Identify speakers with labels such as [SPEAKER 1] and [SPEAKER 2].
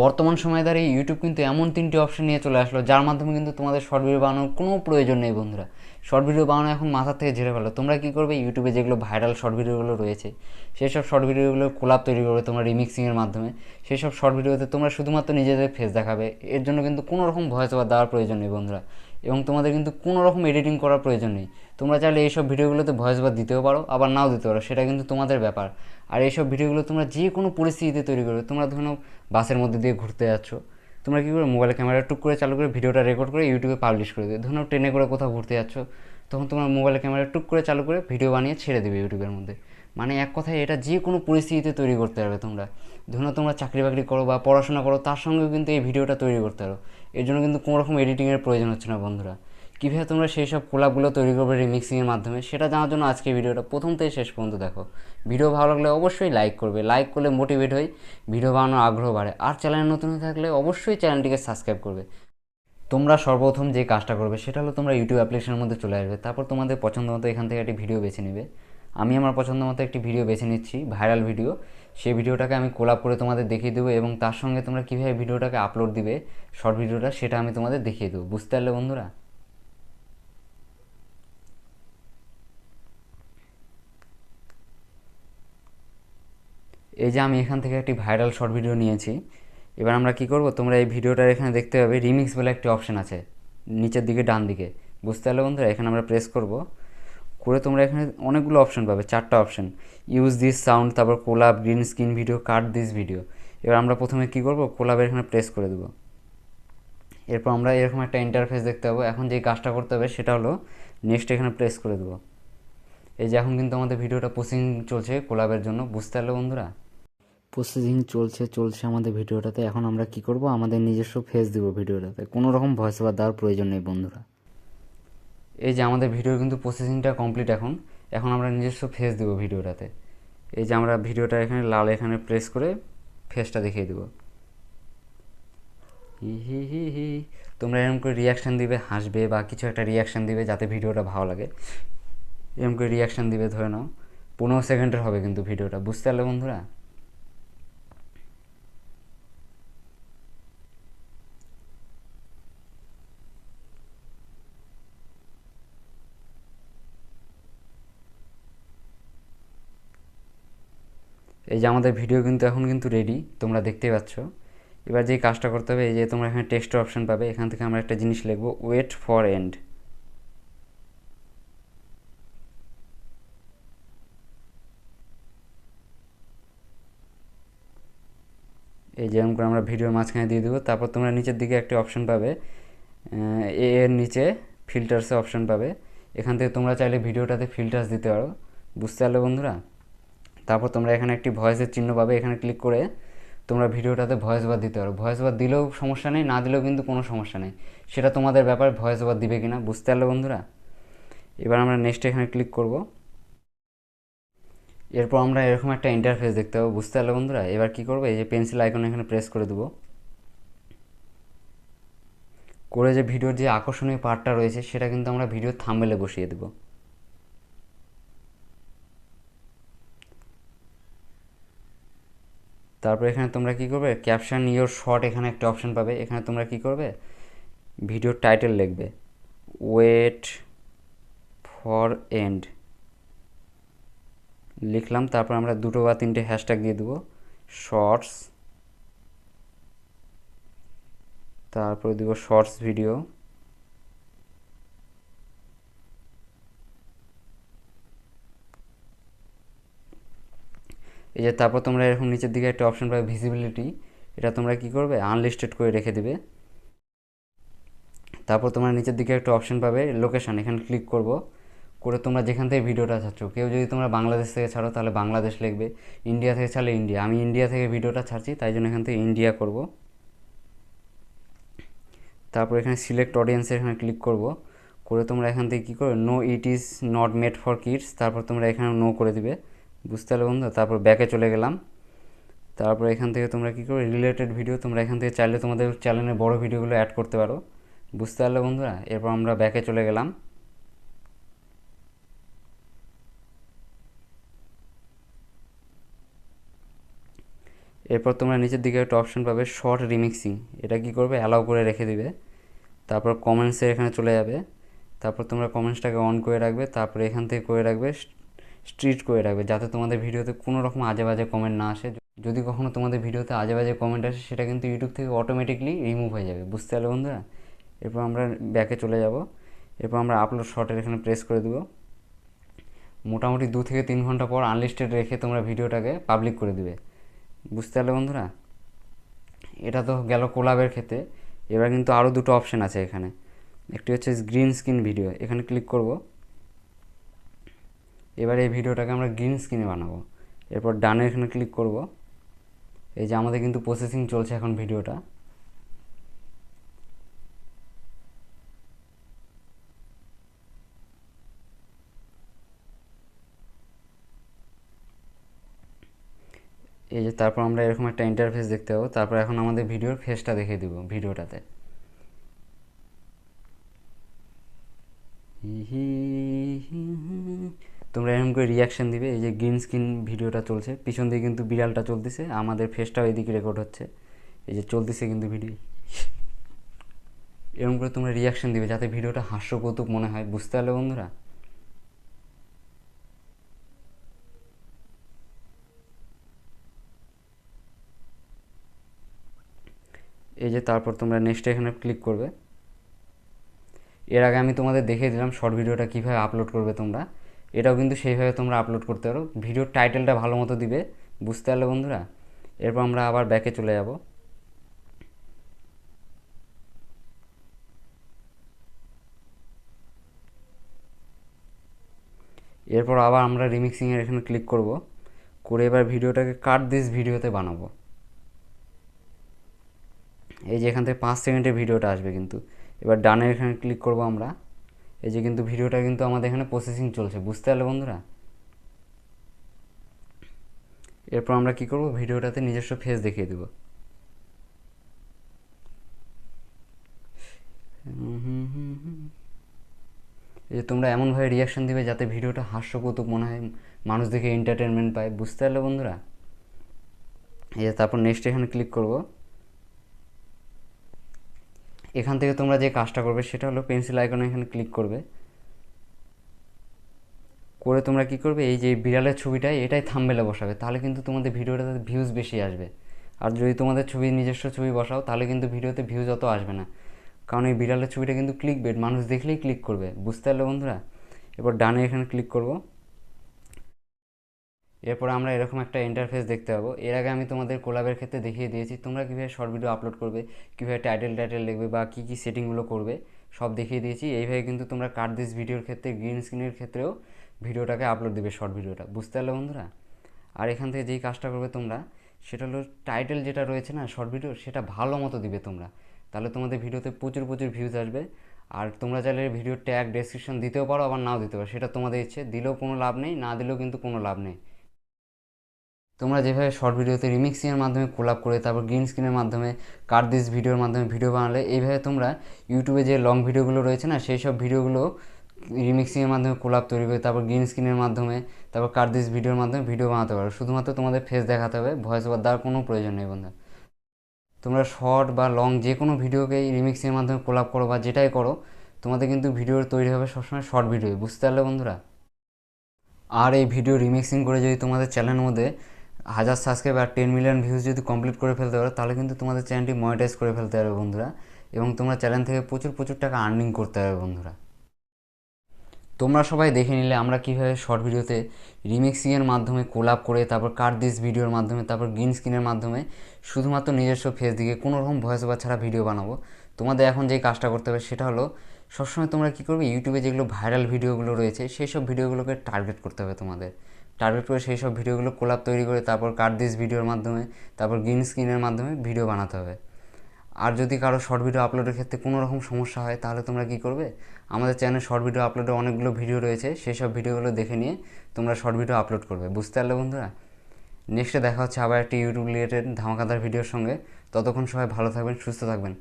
[SPEAKER 1] বর্তমান সময়ে দাঁড়িয়ে ইউটিউব কিন্তু এমন তিনটি অপশন নিয়ে চলে আসলো, যার মাধ্যমে কিন্তু তোমাদের শর্ট ভিডিও বানানোর কোনো প্রয়োজন নেই বন্ধুরা। শর্ট ভিডিও বানানো এখন মাথা থেকে ঝেড়ে ফেলো। তোমরা কী করবে? ইউটিউবে যেগুলো ভাইরাল শর্ট ভিডিওগুলো রয়েছে সেই সব শর্ট ভিডিওগুলো কোলাপ তৈরি করবে তোমরা রিমিক্সিংয়ের মাধ্যমে। সেই সব শর্ট ভিডিওতে তোমরা শুধুমাত্র নিজেদের ফেস দেখাবে। এর জন্য কিন্তু কোনো রকম ভয়েস ওভার দেওয়ার প্রয়োজন নেই বন্ধুরা। এবং তোমাদের কিন্তু কোনো রকম এডিটিং করার প্রয়োজন নেই। তোমরা চাইলে এইসব ভিডিওগুলোতে ভয়েস বা দিতেও পারো, আবার নাও দিতে পারো, সেটা কিন্তু তোমাদের ব্যাপার। আর এইসব ভিডিওগুলো তোমরা যে কোনো পরিস্থিতিতে তৈরি করবে, তোমরা ধরো বাসের মধ্যে দিয়ে ঘুরতে যাচ্ছ, তোমরা কী করে মোবাইল ক্যামেরা টুক করে চালু করে ভিডিওটা রেকর্ড করে ইউটিউবে পাবলিশ করে দেবে। ধরো ট্রেনে করে কোথাও ঘুরতে যাচ্ছ, তখন তোমার মোবাইল ক্যামেরা টুক করে চালু করে ভিডিও বানিয়ে ছেড়ে দেবে ইউটিউবের মধ্যে। মানে এক কথায় এটা যে কোনো পরিস্থিতিতে তৈরি করতে পারবে তোমরা। ধরো তোমরা চাকরি বাকরি করো বা পড়াশোনা করো, তার সঙ্গেও কিন্তু এই ভিডিওটা তৈরি করতে পারো। এর জন্য কিন্তু কোনো রকম এডিটিংয়ের প্রয়োজন হচ্ছে না বন্ধুরা। কীভাবে তোমরা সেই সব কোলাপগুলো তৈরি করবে রিমিক্সিংয়ের মাধ্যমে, সেটা জানার জন্য আজকে ভিডিওটা প্রথম থেকে শেষ পর্যন্ত দেখো। ভিডিও ভালো লাগলে অবশ্যই লাইক করবে। লাইক করলে মোটিভেট হই ভিডিও বানানোর আগ্রহ বাড়ে। আর চ্যানেল নতুন হয়ে থাকলে অবশ্যই চ্যানেলটিকে সাবস্ক্রাইব করবে। তোমরা সর্বপ্রথম যে কাজটা করবে, সেটা হলো তোমরা ইউটিউব অ্যাপ্লিকেশনের মধ্যে চলে আসবে। তারপর তোমাদের পছন্দ মতো এখান থেকে একটি ভিডিও বেছে নেবে। আমি আমার পছন্দ মতো একটি ভিডিও বেছে নিচ্ছি ভাইরাল ভিডিও সেই ভিডিওটাকে আমি কোলাপ করে তোমাদের দেখিয়ে দেবো এবং তার সঙ্গে তোমরা কীভাবে ভিডিওটাকে আপলোড দিবে শর্ট ভিডিওটা সেটা আমি তোমাদের দেখিয়ে দেবো। বুঝতে পারলে বন্ধুরা? এই যে আমি এখান থেকে একটি ভাইরাল শর্ট ভিডিও নিয়েছি। এবার আমরা কি করব? তোমরা এই ভিডিওটার এখানে দেখতে পাবে রিমিক্স বলে একটি অপশন আছে, নিচের দিকে ডান দিকে বুঝতে পারলে বন্ধুরা? এখানে আমরা প্রেস করব। করে তোমরা এখানে অনেকগুলো অপশন পাবে, চারটা অপশন ইউজ দিস সাউন্ড তারপর collab green screen video cut this video এবার আমরা প্রথমে কি করব? কোলাবের এখানে প্রেস করে দেবো। এরপর আমরা এরকম একটা ইন্টারফেস দেখতে পাবো। এখন যে কাজটা করতে হবে সেটা হলো নেক্সট এখানে প্রেস করে দেবো। এই যে এখন কিন্তু আমাদের ভিডিওটা প্রসেসিং চলছে কোলাবের জন্য। বুঝতে পারলে বন্ধুরা? প্রসেসিং চলছে চলছে আমাদের ভিডিওটাতে। এখন আমরা কি করব? আমাদের নিজস্ব ফেস দেবো ভিডিওটাতে। কোনো রকম ভয়েস ওভার দেওয়ার প্রয়োজন নেই বন্ধুরা। এই যে আমাদের ভিডিও কিন্তু প্রসেসিংটা কমপ্লিট এখন। এখন আমরা নিজস্ব ফেস দেবো ভিডিওটাতে। এই যে আমরা ভিডিওটা এখানে লাল এখানে প্রেস করে ফেসটা দেখিয়ে দেবো। হি হি হি হি। তোমরা এরকম করে রিয়াকশান দিবে, হাসবে বা কিছু একটা রিয়াকশান দিবে যাতে ভিডিওটা ভালো লাগে। এরকম করে রিয়াকশান দিবে, ধরে নাও। পনেরো সেকেন্ডের হবে কিন্তু ভিডিওটা। বুঝতে পারলে বন্ধুরা? এই যে আমাদের ভিডিও কিন্তু এখন কিন্তু রেডি তোমরা দেখতেই পাচ্ছ। এবার যে কাজটা করতে হবে, এই যে তোমরা এখানে টেক্সট অপশন পাবে, এখান থেকে আমরা একটা জিনিস লিখব ওয়েট ফর এন্ড এই যেরকম করে আমরা ভিডিওর মাঝখানে দিয়ে দেবো, তারপর তোমরা নিচের দিকে একটি অপশন পাবে এর নিচে ফিল্টার্সে অপশন পাবে। এখান থেকে তোমরা চাইলে ভিডিওটাতে ফিল্টার্স দিতে পারো। বুঝতে পারলে বন্ধুরা? তারপর তোমরা এখানে একটি ভয়েসের চিহ্ন পাবে, এখানে ক্লিক করে তোমরা ভিডিওটাতে ভয়েস ওভার দিতে পারো। ভয়েস ওভার দিলেও সমস্যা নেই, না দিলেও কিন্তু কোনো সমস্যা নেই। সেটা তোমাদের ব্যাপার, ভয়েস ওভার দিবে কিনা, বুঝতে পারলে বন্ধুরা? এবার আমরা নেক্সট এখানে ক্লিক করব। এরপর আমরা এরকম একটা ইন্টারফেস দেখতে পাবো, বুঝতে পারলে বন্ধুরা? এবার কি করব? এই যে পেন্সিল আইকন এখানে প্রেস করে দেবো। করে যে ভিডিওর যে আকর্ষণীয় পার্টটা রয়েছে, সেটা কিন্তু আমরা ভিডিওর থাম্বেলে বসিয়ে দেবো। তারপর এখানে তোমরা কি করবে? ক্যাপশন ইয়োর শর্ট এখানে একটা অপশান পাবে। এখানে তোমরা কি করবে? ভিডিওর টাইটেল লিখবে। ওয়েট ফর এন্ড লিখলাম, তারপর আমরা দুটো বা তিনটে হ্যাশট্যাগ দিয়ে দেবো। শর্টস তারপরে দেবো শর্টস ভিডিও এই যে তারপর তোমরা এরকম নিচের দিকে একটা অপশন পাবে ভিজিবিলিটি এটা তোমরা কি করবে? আনলিস্টেড করে রেখে দিবে। তারপর তোমরা নিচের দিকে একটা অপশন পাবে লোকেশান এখানে ক্লিক করব। করে তোমরা যেখান থেকে ভিডিওটা ছাড়ছো, কেউ যদি তোমরা বাংলাদেশ থেকে ছাড়ো তাহলে বাংলাদেশ লিখবে, ইন্ডিয়া থেকে ছাড়লে ইন্ডিয়া। আমি ইন্ডিয়া থেকে ভিডিওটা ছাড়ছি, তাই জন্য এখান থেকে ইন্ডিয়া করব। তারপর এখানে সিলেক্ট অডিয়েন্সে এখানে ক্লিক করব। করে তোমরা এখান থেকে কী করবে? No it is not made for kids তারপর তোমরা এখানে নো করে দিবে। বুঝতে পারলে বন্ধু? তারপর ব্যাকে চলে গেলাম। তারপর এখান থেকে তোমরা কী করো? রিলেটেড ভিডিও তোমরা এখান থেকে চাইলে তোমাদের চ্যানেলে বড় ভিডিওগুলো অ্যাড করতে পারো। বুঝতে পারলে বন্ধুরা এরপর আমরা ব্যাকে চলে গেলাম। এরপর তোমরা নিচের দিকে একটা অপশন পাবে শর্ট রিমিক্সিং এটা কি করবে? অ্যালাউ করে রেখে দিবে। তারপর কমেন্টসে এখানে চলে যাবে। তারপর তোমরা কমেন্টসটাকে অন করে রাখবে। তারপরে এখান থেকে করে রাখবে। স্ট্রিট করে রাখবে, যাতে তোমাদের ভিডিওতে কোনো রকম আজে বাজে কমেন্ট না আসে। যদি কখনো তোমাদের ভিডিওতে আজে বাজে কমেন্ট আসে, সেটা কিন্তু ইউটিউব থেকে অটোমেটিকলি রিমুভ হয়ে যাবে। বুঝতে পারলে বন্ধুরা? এরপর আমরা ব্যাকে চলে যাব। এরপর আমরা আপলোড শর্টের এখানে প্রেস করে দেবো। মোটামুটি দু থেকে তিন ঘণ্টা পর আনলিস্টেড রেখে তোমরা ভিডিওটাকে পাবলিক করে দিবে। বুঝতে পারলে বন্ধুরা? এটা তো গেল কোলাবের ক্ষেত্রে। এবার কিন্তু আরও দুটো অপশান আছে এখানে। একটি হচ্ছে গ্রিন স্ক্রিন ভিডিও এখানে ক্লিক করব। এবার এই ভিডিওটাকে আমরা গ্রিন স্ক্রিনে বানাবো। এরপর ডানে এখানে ক্লিক করব। এই যে আমাদের কিন্তু প্রসেসিং চলছে এখন ভিডিওটা। এই যে তারপর আমরা এরকম একটা ইন্টারফেস দেখতে পাবো। তারপর এখন আমাদের ভিডিওর ফেসটা দেখে দিব ভিডিওটাতে। তোমরা এরকম করে রিয়াকশান দিবে, এই যে গ্রিন স্ক্রিন ভিডিওটা চলছে, পিছন দিয়ে কিন্তু বিড়ালটা চলতেছে, আমাদের ফেসটাও এদিকে রেকর্ড হচ্ছে, এই যে চলতেছে কিন্তু ভিডিও এরকম করে তোমরা রিয়াকশান দিবে, যাতে ভিডিওটা হাস্যকৌতুক মনে হয়, বুঝতে পারলে বন্ধুরা? এই যে তারপর তোমরা নেক্সট এখানে ক্লিক করবে। এর আগে আমি তোমাদের দেখিয়ে দিলাম শর্ট ভিডিওটা কীভাবে আপলোড করবে তোমরা। এটাও কিন্তু সেইভাবে তোমরা আপলোড করতে পারো। ভিডিওর টাইটেলটা ভালো মতো দিবে, বুঝতে পারলে বন্ধুরা? এরপর আমরা আবার ব্যাকে চলে যাব। এরপর আবার আমরা রিমিক্সিংয়ের এখানে ক্লিক করব। করে এবার ভিডিওটাকে কাট দিস ভিডিওতে বানাবো। এই যে এখান থেকে পাঁচ সেকেন্ডের ভিডিওটা আসবে কিন্তু। এবার ডানের এখানে ক্লিক করব আমরা। এই যে কিন্তু ভিডিওটা কিন্তু আমাদের এখানে প্রসেসিং চলছে, বুঝতে পারলে বন্ধুরা? এরপর আমরা কি করব? ভিডিওটাতে নিজস্ব ফেস দেখিয়ে দেব। এই যে তোমরা এমনভাবে রিয়াকশান দিবে যাতে ভিডিওটা হাস্যকৌতুক মনে হয়, মানুষ দেখে এন্টারটেনমেন্ট পায়, বুঝতে পারলে বন্ধুরা? এই যে তারপর নেক্সট এখানে ক্লিক করব। এখান থেকে তোমরা যে কাজটা করবে সেটা হলো পেন্সিল আইকনে এখানে ক্লিক করবে। করে তোমরা কি করবে? এই যে বিড়ালের ছবিটাই এটাই থামবেলে বসাবে। তাহলে কিন্তু তোমাদের ভিডিওটাতে ভিউজ বেশি আসবে। আর যদি তোমাদের ছবি নিজস্ব ছবি বসাও, তাহলে কিন্তু ভিডিওতে ভিউজ অত আসবে না। কারণ এই বিড়ালের ছবিটা কিন্তু ক্লিক বেড মানুষ দেখলেই ক্লিক করবে। বুঝতে পারলে বন্ধুরা? এরপর ডানে এখানে ক্লিক করব। এরপর আমরা এরকম একটা ইন্টারফেস দেখতে পাবো। এর আগে আমি তোমাদের কোলাবের ক্ষেত্রে দেখিয়ে দিয়েছি, তোমরা কীভাবে শর্ট ভিডিও আপলোড করবে, কীভাবে টাইটেল টাইটেল লিখবে বা কী কী সেটিংগুলো করবে, সব দেখিয়ে দিয়েছি। এইভাবে কিন্তু তোমরা কাট দিস ভিডিওর ক্ষেত্রে গ্রিন স্ক্রিনের ক্ষেত্রেও ভিডিওটাকে আপলোড দেবে শর্ট ভিডিওটা বুঝতে পারলে বন্ধুরা? আর এখান থেকে যেই কাজটা করবে তোমরা, সেটা হলো টাইটেল যেটা রয়েছে না শর্ট ভিডিও সেটা ভালো মতো দিবে তোমরা। তাহলে তোমাদের ভিডিওতে প্রচুর প্রচুর ভিউজ আসবে। আর তোমরা চাইলে ভিডিওর ট্যাগ ডেসক্রিপশন দিতেও পারো, আবার নাও দিতে পারো। সেটা তোমাদের ইচ্ছে। দিলেও কোনো লাভ নেই, না দিলেও কিন্তু কোনো লাভ নেই। তোমরা যেভাবে শর্ট ভিডিওতে রিমিক্সিংয়ের মাধ্যমে কোলাপ করে, তারপর গ্রিন স্ক্রিনের মাধ্যমে কার দিস ভিডিওর মাধ্যমে ভিডিও বানালে, এইভাবে তোমরা ইউটিউবে যে লং ভিডিওগুলো রয়েছে না, সেই সব ভিডিওগুলো রিমিক্সিংয়ের মাধ্যমে কোলাপ তৈরি করে, তারপর গ্রিন স্ক্রিনের মাধ্যমে, তারপর কার দিস ভিডিওর মাধ্যমে ভিডিও বানাতে পারো। শুধুমাত্র তোমাদের ফেস দেখাতে হবে ভয়েস ওভার দেওয়ার কোনো প্রয়োজন নেই বন্ধু তোমরা শর্ট বা লং যে কোনো ভিডিওকে রিমিক্সিংয়ের মাধ্যমে কোলাপ করো বা যেটাই করো, তোমাদের কিন্তু ভিডিওর তৈরি হবে সবসময় শর্ট ভিডিও বুঝতে পারলে বন্ধুরা? আর এই ভিডিও রিমিক্সিং করে যদি তোমাদের চ্যানেলের মধ্যে হাজার সাবস্ক্রাইব আর টেন মিলিয়ন ভিউজ যদি কমপ্লিট করে ফেলতে পারো, তাহলে কিন্তু তোমাদের চ্যানেলটি মনিটাইজ করে ফেলতে পারবে বন্ধুরা। এবং তোমরা চ্যানেল থেকে প্রচুর প্রচুর টাকা আর্নিং করতে পারবে বন্ধুরা। তোমরা সবাই দেখে নিলে আমরা কীভাবে শর্ট ভিডিওতে রিমিক্সিংয়ের মাধ্যমে কোলাপ করে, তারপর কার দিস ভিডিওর মাধ্যমে, তারপর গ্রিন স্ক্রিনের মাধ্যমে শুধুমাত্র নিজস্ব ফেস দিকে কোনো রকম ভয়েস ওভার ছাড়া ভিডিও বানাবো। তোমাদের এখন যেই কাজটা করতে হবে সেটা হলো, সবসময় তোমরা কী করবে ইউটিউবে যেগুলো ভাইরাল ভিডিওগুলো রয়েছে, সেই সব ভিডিওগুলোকে টার্গেট করতে হবে তোমাদের। টার্গেট করে সেই সব ভিডিওগুলো কোলাপ তৈরি করে তারপর কাট দিস ভিডিওর মাধ্যমে, তারপর গ্রিন স্ক্রিনের মাধ্যমে ভিডিও বানাতে হবে। আর যদি কারও শর্ট ভিডিও আপলোডের ক্ষেত্রে কোনো রকম সমস্যা হয়, তাহলে তোমরা কী করবে? আমাদের চ্যানেল শর্ট ভিডিও আপলোডে অনেকগুলো ভিডিও রয়েছে, সেই সব ভিডিওগুলো দেখে নিয়ে তোমরা শর্ট ভিডিও আপলোড করবে। বুঝতে পারলে বন্ধুরা? নেক্সটে দেখা হচ্ছে আবার একটি ইউটিউব রিলেটেড ধামাকাদার ভিডিওর সঙ্গে। ততক্ষণ সবাই ভালো থাকবেন, সুস্থ থাকবেন।